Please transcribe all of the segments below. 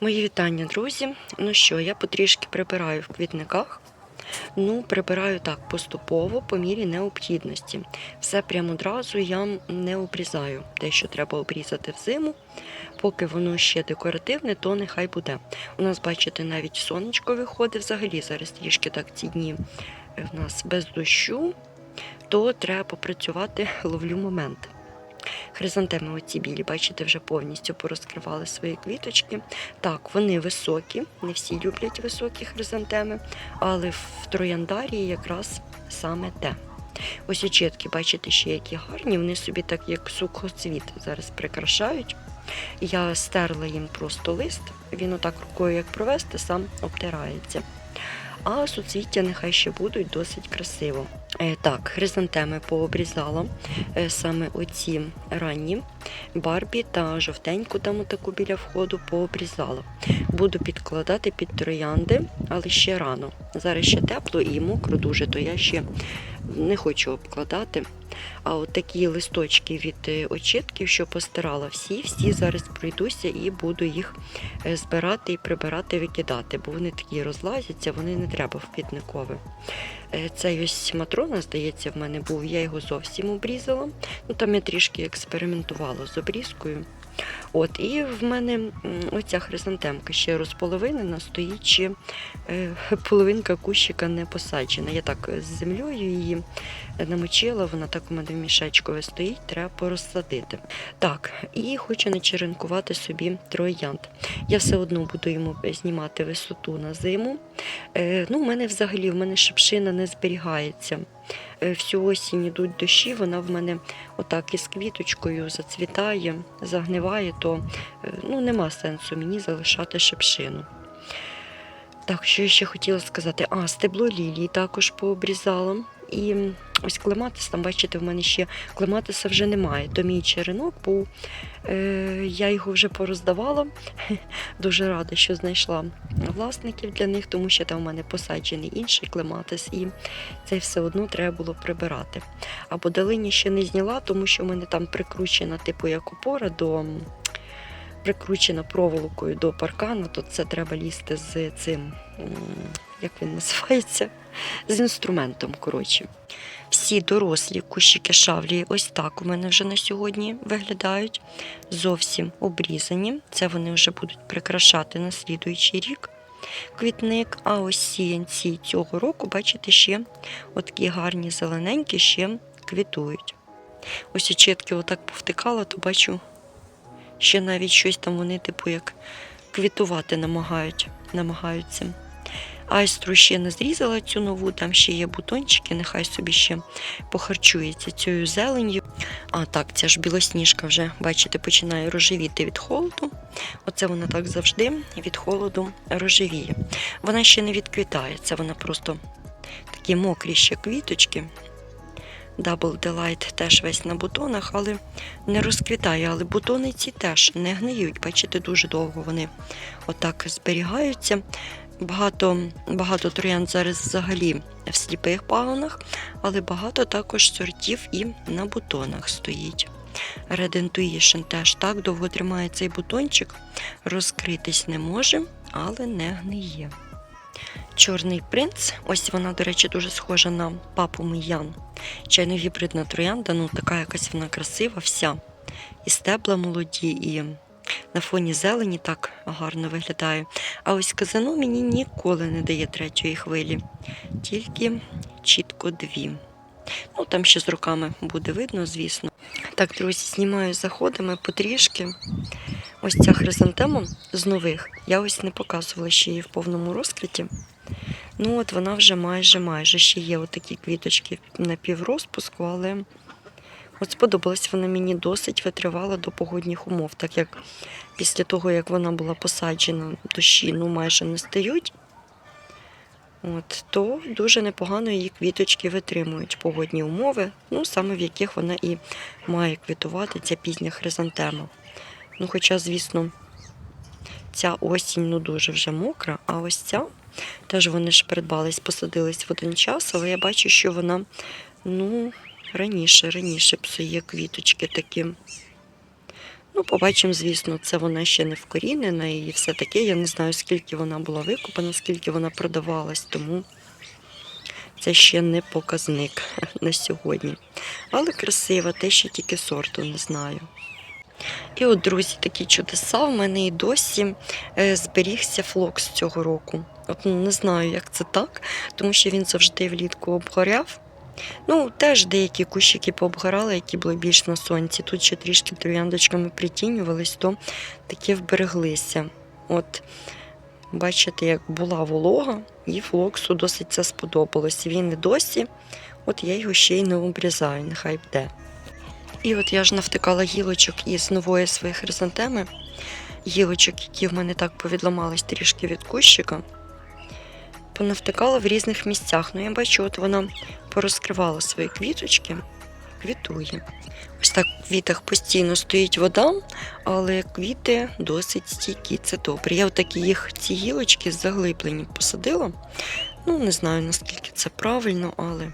Мої вітання, друзі. Ну що, я потрішки прибираю в квітниках. Ну, прибираю так поступово, по мірі необхідності. Все прямо одразу я не обрізаю. Те, що треба обрізати взиму, поки воно ще декоративне, то нехай буде. У нас, бачите, навіть сонечко виходить взагалі. Зараз трішки так ці дні е, в нас без дощу, то треба попрацювати, ловлю момент. Хризантеми оці білі, бачите, вже повністю порозкривали свої квіточки. Так, вони високі, не всі люблять високі хризантеми, але в трояндарії якраз саме те. Ось очітки, бачите, ще які гарні, вони собі так як сухоцвіт зараз прикрашають. Я стерла їм просто лист, він отак рукою як провести, сам обтирається. А суцвіття нехай ще будуть досить красиво. Е, так, хризантеми пообрізала е, саме оці ранні барбі та жовтеньку там таку біля входу пообрізала. Буду підкладати під троянди, але ще рано. Зараз ще тепло і мокро дуже, то я ще не хочу обкладати. А от такі листочки від е, очітків, що постирала всі, всі зараз пройдуся і буду їх е, збирати і прибирати, викидати, бо вони такі розлазяться, вони не треба в квітникове. Е, Цей ось матрона, здається, в мене був, я його зовсім обрізала. Ну, там я трішки експериментувала з обрізкою. От, і в мене оця хризантемка ще розполовинена, стоїть ще е, половинка кущика не посаджена. Я так з землею її намочила, вона так у мене в мішечкові стоїть, треба порозсадити. Так, і хочу начеренкувати собі троянд. Я все одно буду йому знімати висоту на зиму. Е, ну, у мене взагалі в мене шипшина не зберігається. Е, всю осінь йдуть дощі, вона в мене отак із квіточкою зацвітає, загниває, то е, ну, нема сенсу мені залишати шипшину. Так, що я ще хотіла сказати? А, стебло лілії також пообрізала. І ось клематис, там, бачите, в мене ще клематиса вже немає. То мій черенок був. Е, я його вже пороздавала. Дуже рада, що знайшла власників для них, тому що там в мене посаджений інший клематис, і це все одно треба було прибирати. А бодалині ще не зняла, тому що в мене там прикручена, типу, як опора до. Прикручена проволокою до паркану, то це треба лізти з цим, як він називається, з інструментом. коротше. Всі дорослі кущики шавлії ось так у мене вже на сьогодні виглядають. Зовсім обрізані. Це вони вже будуть прикрашати на слідуючий рік квітник. А ось сіянці цього року, бачите, ще отакі гарні зелененькі ще квітують. Ось очітки отак повтикала, то бачу, ще навіть щось там вони, типу, як квітувати намагають, намагаються. Айстру ще не зрізала цю нову, там ще є бутончики, нехай собі ще похарчується цією зеленью. А так, ця ж білосніжка вже, бачите, починає рожевіти від холоду. Оце вона так завжди від холоду рожевіє. Вона ще не відквітає, це вона просто такі мокрі ще квіточки. Double Delight теж весь на бутонах, але не розквітає. Але бутони ці теж не гниють. Бачите, дуже довго вони отак зберігаються. Багато, багато троянд зараз взагалі в сліпих пагонах, але багато також сортів і на бутонах стоїть. Red Intuition теж так довго тримає цей бутончик, розкритись не може, але не гниє. Чорний принц, ось вона, до речі, дуже схожа на папу Миян. Чайно-гібридна троянда, ну така якась вона красива, вся. І стебла молоді, і на фоні зелені так гарно виглядає. А ось казано мені ніколи не дає третьої хвилі, тільки чітко дві. Ну, там ще з руками буде видно, звісно. Так, друзі, знімаю заходами потрішки. Ось ця хризантема з нових. Я ось не показувала ще її в повному розкриті. Ну, от вона вже майже майже ще є отакі квіточки на піврозпуску, але от сподобалась вона мені досить витривала до погодних умов, так як після того, як вона була посаджена, дощі ну, майже не стають. От, то дуже непогано її квіточки витримують погодні умови, ну саме в яких вона і має квітувати ця пізня хризантема. Ну, хоча, звісно, ця осінь ну, дуже вже мокра, а ось ця теж вони ж придбались, посадились в один час, але я бачу, що вона ну, раніше, раніше псує квіточки такі. Ну, побачимо, звісно, це вона ще не вкорінена і все таке. Я не знаю, скільки вона була викопана, скільки вона продавалась, тому це ще не показник на сьогодні. Але красива, те ще тільки сорту не знаю. І от, друзі, такі чудеса. В мене і досі е, зберігся флокс цього року. От ну, не знаю, як це так, тому що він завжди влітку обгоряв. Ну, теж деякі кущики пообгорали, які були більш на сонці. Тут ще трішки трояндочками притінювались, то такі вбереглися. От, бачите, як була волога, і флоксу досить це сподобалось. Він і досі, от я його ще й не обрізаю, нехай буде. І от я ж навтикала гілочок із нової своєї хризантеми, гілочок, які в мене так повідламались трішки від кущика. Понавтикала в різних місцях. Ну, я бачу, от вона порозкривала свої квіточки, квітує. Ось так в квітах постійно стоїть вода, але квіти досить стійкі, це добре. Я отакі їх ці гілочки заглиблені посадила. Ну, не знаю, наскільки це правильно, але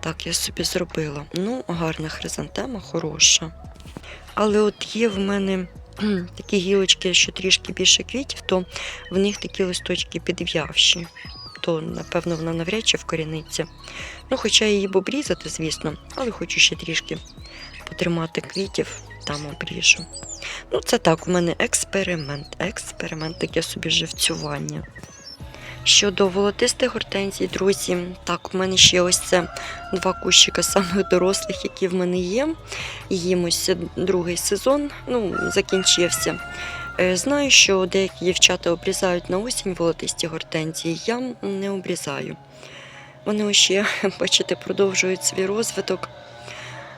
так я собі зробила. Ну, гарна хризантема, хороша. Але от є в мене такі гілочки, що трішки більше квітів, то в них такі листочки підв'явші. То, напевно, вона навряд чи вкоріниться. Ну, хоча її б обрізати, звісно, але хочу ще трішки потримати квітів, там обріжу. Ну, це так, у мене експеримент. Експеримент, таке собі живцювання. Щодо волотистих гортензій, друзі, так, у мене ще ось це два кущика самих дорослих, які в мене є. Їм ось другий сезон, ну, закінчився. Е, Знаю, що деякі дівчата обрізають на осінь волотисті гортензії, я не обрізаю. Вони ще, бачите, продовжують свій розвиток,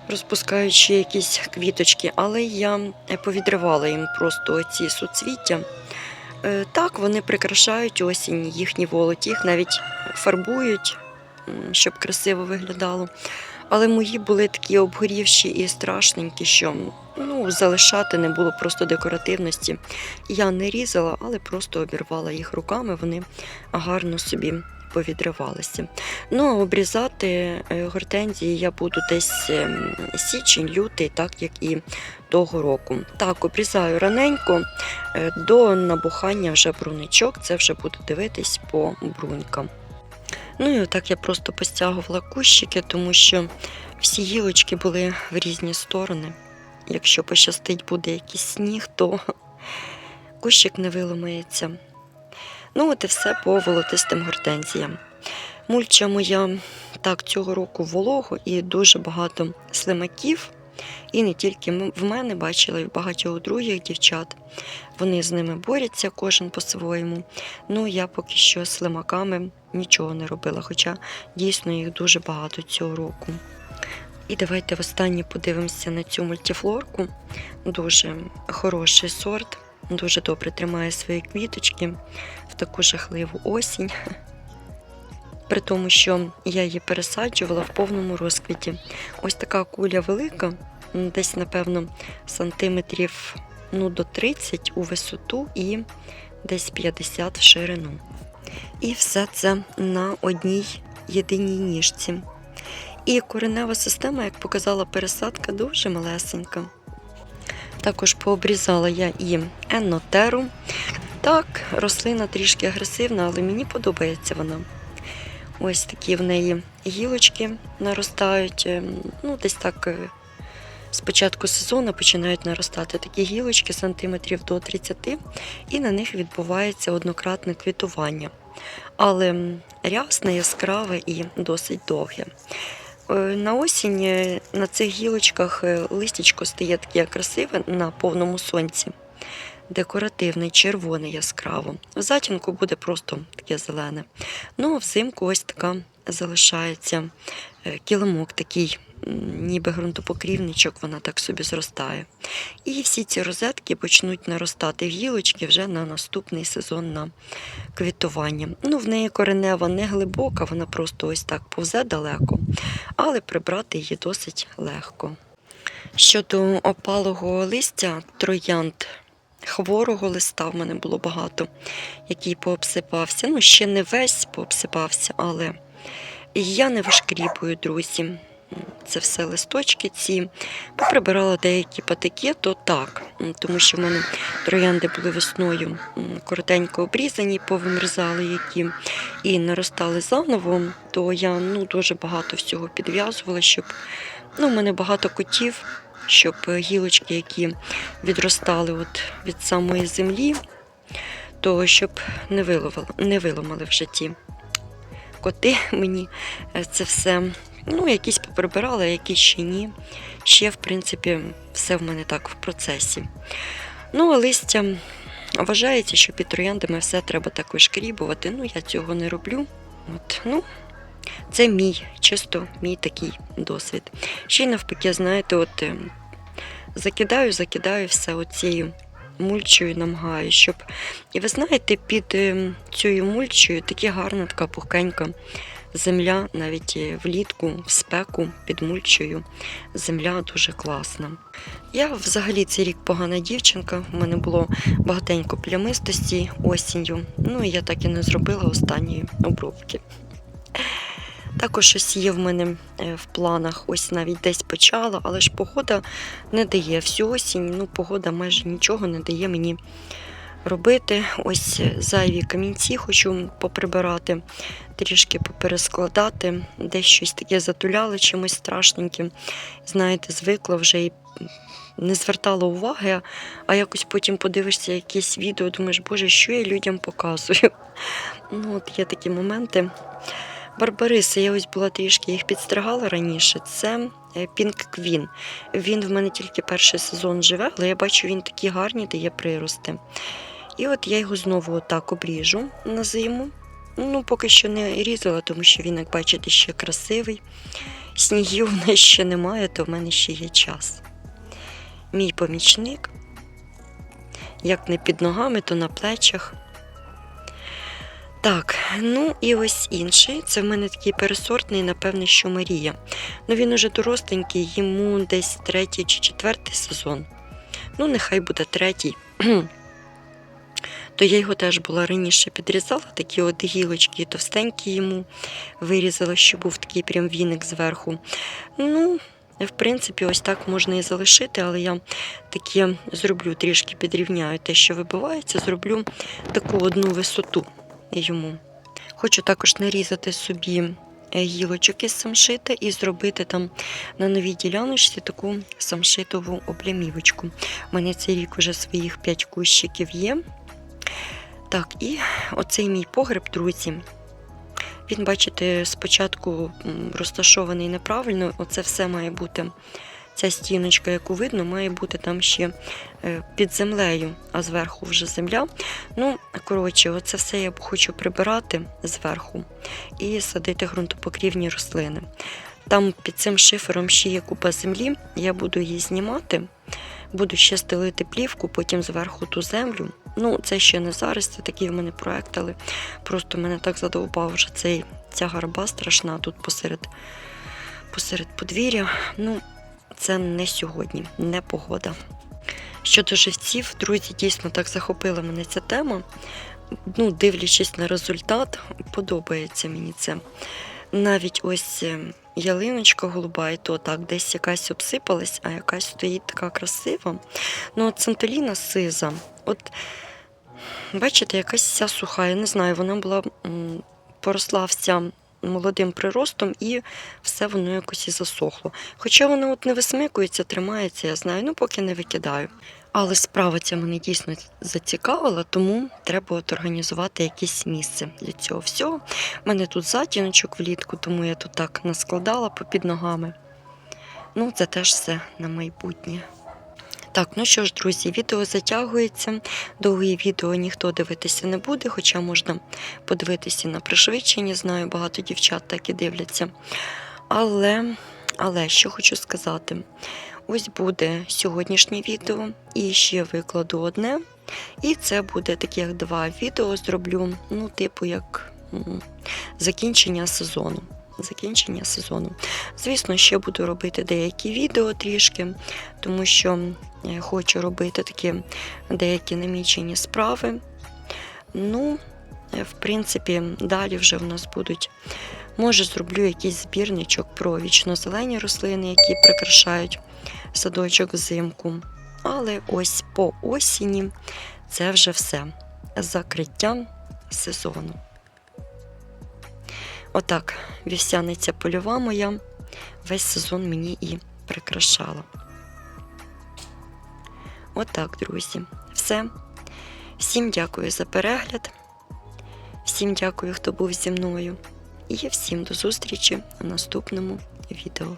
розпускаючи якісь квіточки, але я е, повідривала їм просто ці суцвіття. Е, Так, вони прикрашають осінь їхні волоті, їх навіть фарбують, щоб красиво виглядало. Але мої були такі обгорівші і страшненькі, що ну, залишати не було просто декоративності. Я не різала, але просто обірвала їх руками, вони гарно собі повідривалися. Ну, а обрізати е, гортензії я буду десь ем, січень, лютий, так як і того року. Так, обрізаю раненько. Е, До набухання вже бруничок, це вже буду дивитись по брунькам. Ну і отак я просто постягувала кущики, тому що всі гілочки були в різні сторони. Якщо пощастить буде якийсь сніг, то кущик не виламається. Ну, от і все по волотистим гортензіям. Мульча моя так цього року волого і дуже багато слимаків. І не тільки в мене бачила, і в багатьох других дівчат. Вони з ними борються, кожен по-своєму. Ну, я поки що з слимаками нічого не робила, хоча дійсно їх дуже багато цього року. І давайте востаннє подивимося на цю мультифлорку. Дуже хороший сорт, дуже добре тримає свої квіточки в таку жахливу осінь. При тому, що я її пересаджувала в повному розквіті. Ось така куля велика, десь, напевно, сантиметрів ну, до 30 у висоту і десь 50 в ширину. І все це на одній єдиній ніжці. І коренева система, як показала пересадка, дуже малесенька. Також пообрізала я і еннотеру. Так, рослина трішки агресивна, але мені подобається вона. Ось такі в неї гілочки наростають. ем, Ну, десь так е, з початку сезону починають наростати такі гілочки сантиметрів до 30, і на них відбувається однократне квітування. Але рясне, яскраве і досить довге. Е, На осінь е, на цих гілочках е, листячко стає таке красиве на повному сонці. Декоративний, червоний яскраво. В затінку буде просто таке зелене. Ну, а взимку ось така залишається кілимок такий, ніби ґрунтопокрівничок, вона так собі зростає. І всі ці розетки почнуть наростати в гілочки вже на наступний сезон на квітування. Ну, в неї коренева не глибока, вона просто ось так повзе далеко, але прибрати її досить легко. Щодо опалого листя троянд, хворого листа в мене було багато, який пообсипався. Ну, ще не весь пообсипався, але я не вишкріпую, друзі. Це все листочки ці. Поприбирала деякі патики, то так, тому що в мене троянди були весною коротенько обрізані, повимерзали які і наростали заново, то я ну, дуже багато всього підв'язувала, щоб ну, в мене багато котів, щоб гілочки, які відростали от від самої землі, то щоб не виловили, не виламали в житті. Коти мені е, це все, ну, якісь поприбирали, а якісь ще ні. Ще, в принципі, все в мене так в процесі. Ну, а листя вважається, що під трояндами все треба так вишкрібувати. Ну, я цього не роблю. От, ну, це мій, чисто мій такий досвід. Ще й навпаки, знаєте, от е, закидаю, закидаю все оцією мульчою намагаю, щоб. І ви знаєте, під е, цією мульчою такі гарна, така пухкенька земля, навіть е, влітку, в спеку під мульчою. Земля дуже класна. Я взагалі цей рік погана дівчинка. У мене було багатенько плямистості осінню. Ну і я так і не зробила останньої обробки. Також ось є в мене е, в планах, ось навіть десь почала, але ж погода не дає. Всю осінь, ну, погода майже нічого не дає мені робити. Ось е, зайві камінці хочу поприбирати, трішки поперескладати, десь щось таке затуляли чимось страшненьким. Знаєте, звикла вже і не звертала уваги, а- якось потім подивишся якесь відео, думаєш, боже, що я людям показую. Ну, от є такі моменти. Барбариси, я ось була трішки їх підстригала раніше. Це е, Pink Queen. Він в мене тільки перший сезон живе, але я бачу, він такі гарні дає прирости. І от я його знову отак обріжу на зиму. Ну, поки що не різала, тому що він, як бачите, ще красивий. Снігів в нас ще немає, то в мене ще є час. Мій помічник. Як не під ногами, то на плечах. Так, ну і ось інший. Це в мене такий пересортний, напевне, що Марія. Ну він уже доростенький, йому десь третій чи четвертий сезон. Ну, нехай буде третій. То я його теж була раніше підрізала, такі от гілочки товстенькі йому вирізала, щоб був такий прям віник зверху. Ну, в принципі, ось так можна і залишити, але я таке зроблю, трішки підрівняю те, що вибивається, зроблю таку одну висоту йому. Хочу також нарізати собі е, гілочок із самшита і зробити там на новій діляночці таку самшитову облямівочку. У мене цей рік вже своїх 5 кущиків є. Так, і оцей мій погреб, друзі. Він, бачите, спочатку розташований неправильно. Оце все має бути. Ця стіночка, яку видно, має бути там ще е, під землею, а зверху вже земля. Ну, коротше, оце все я хочу прибирати зверху і садити ґрунтопокрівні рослини. Там під цим шифером ще є купа землі, я буду її знімати, буду ще стелити плівку, потім зверху ту землю. Ну, це ще не зараз, це такий в мене проект, але просто мене так задовбав вже цей, ця гарба страшна тут посеред, посеред подвір'я. Ну, це не сьогодні, не погода. Щодо живців, друзі, дійсно так захопила мене ця тема. Ну, дивлячись на результат, подобається мені це. Навіть ось е, ялиночка голуба, і то так, десь якась обсипалась, а якась стоїть така красива. Ну, от Сантеліна сиза. От бачите, якась вся суха. Я не знаю, вона була поросла вся молодим приростом, і все воно якось і засохло. Хоча воно от не висмикується, тримається, я знаю, ну поки не викидаю. Але справа ця мене дійсно зацікавила, тому треба от організувати якесь місце для цього всього. У мене тут затіночок влітку, тому я тут так наскладала попід ногами. Ну, це теж все на майбутнє. Так, ну що ж, друзі, відео затягується. Довгі відео ніхто дивитися не буде, хоча можна подивитися на пришвидшення. Знаю, багато дівчат так і дивляться. Але, але що хочу сказати: ось буде сьогоднішнє відео, і ще викладу одне. І це буде таких два відео зроблю, ну, типу, як закінчення сезону. Закінчення сезону. Звісно, ще буду робити деякі відео трішки, тому що хочу робити такі деякі намічені справи. Ну, е, в принципі, далі вже в нас будуть Може, зроблю якийсь збірничок про вічно-зелені рослини, які прикрашають садочок взимку. Але ось по осені це вже все. Закриття сезону. Отак, вівсяниця польова моя весь сезон мені і прикрашала. Отак, друзі. Все. Всім дякую за перегляд. Всім дякую, хто був зі мною. І всім до зустрічі у наступному відео.